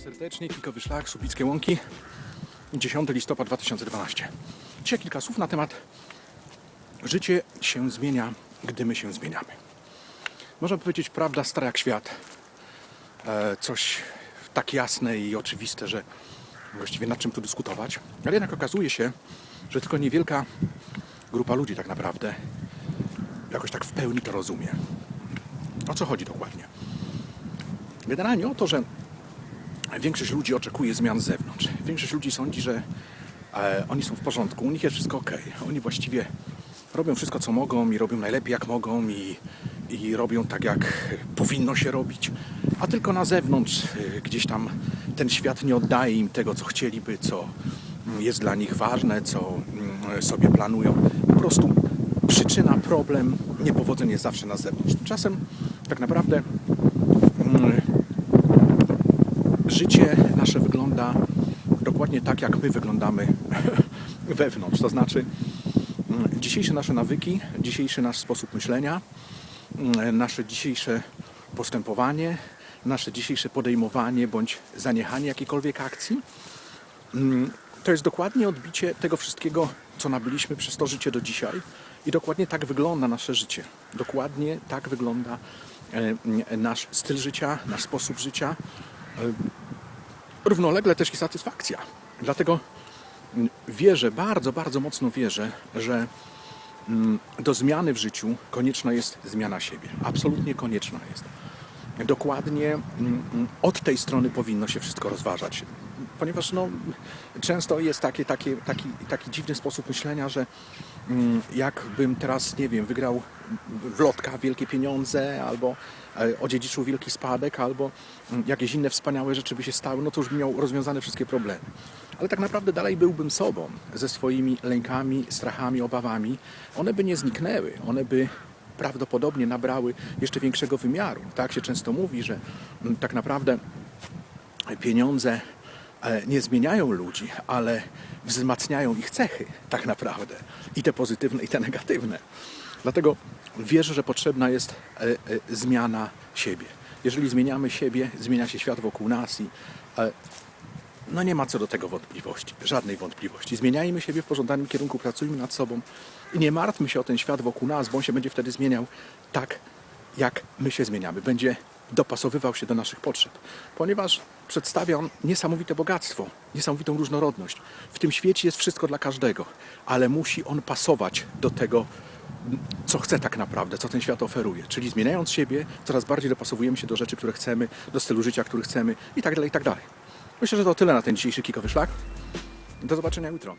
serdecznie, Kikowy Szlak, Subickie Łąki, 10 listopad 2012. Dzisiaj kilka słów na temat życie się zmienia, gdy my się zmieniamy. Można powiedzieć, prawda stara jak świat. E, coś tak jasne i oczywiste, że właściwie nad czym tu dyskutować. Ale jednak okazuje się, że tylko niewielka grupa ludzi tak naprawdę jakoś tak w pełni to rozumie. O co chodzi dokładnie? Generalnie o to, że większość ludzi oczekuje zmian z zewnątrz. Większość ludzi sądzi, że e, oni są w porządku, u nich jest wszystko ok. Oni właściwie robią wszystko, co mogą i robią najlepiej, jak mogą i, i robią tak, jak powinno się robić. A tylko na zewnątrz e, gdzieś tam ten świat nie oddaje im tego, co chcieliby, co mm, jest dla nich ważne, co mm, sobie planują. Po prostu przyczyna, problem, niepowodzenie jest zawsze na zewnątrz. Czasem tak naprawdę mm, życie nasze wygląda dokładnie tak, jak my wyglądamy wewnątrz. To znaczy, mm, dzisiejsze nasze nawyki, dzisiejszy nasz sposób myślenia, mm, nasze dzisiejsze postępowanie, nasze dzisiejsze podejmowanie bądź zaniechanie jakiejkolwiek akcji, mm, to jest dokładnie odbicie tego wszystkiego, co nabyliśmy przez to życie do dzisiaj. I dokładnie tak wygląda nasze życie. Dokładnie tak wygląda e, nasz styl życia, nasz sposób życia. Równolegle też i satysfakcja. Dlatego wierzę, bardzo, bardzo mocno wierzę, że mm, do zmiany w życiu konieczna jest zmiana siebie. Absolutnie konieczna jest. Dokładnie mm, mm, od tej strony powinno się wszystko rozważać. Ponieważ no, często jest taki, taki, taki, taki dziwny sposób myślenia, że mm, jakbym teraz, nie wiem, wygrał w lotka wielkie pieniądze, albo e, odziedziczył wielki spadek, albo mm, jakieś inne wspaniałe rzeczy by się stały, no to już bym miał rozwiązane wszystkie problemy. Ale tak naprawdę dalej byłbym sobą, ze swoimi lękami, strachami, obawami. One by nie zniknęły, one by prawdopodobnie nabrały jeszcze większego wymiaru. Tak się często mówi, że mm, tak naprawdę pieniądze nie zmieniają ludzi, ale wzmacniają ich cechy, tak naprawdę. I te pozytywne, i te negatywne. Dlatego wierzę, że potrzebna jest e, e, zmiana siebie. Jeżeli zmieniamy siebie, zmienia się świat wokół nas i e, no nie ma co do tego wątpliwości, żadnej wątpliwości. Zmieniajmy siebie w pożądanym kierunku, pracujmy nad sobą i nie martwmy się o ten świat wokół nas, bo on się będzie wtedy zmieniał tak, jak my się zmieniamy. Będzie dopasowywał się do naszych potrzeb, ponieważ przedstawia on niesamowite bogactwo, niesamowitą różnorodność. W tym świecie jest wszystko dla każdego, ale musi on pasować do tego, co chce tak naprawdę, co ten świat oferuje. Czyli zmieniając siebie, coraz bardziej dopasowujemy się do rzeczy, które chcemy, do stylu życia, który chcemy i tak dalej, i tak dalej. Myślę, że to tyle na ten dzisiejszy kikowy szlak. Do zobaczenia jutro.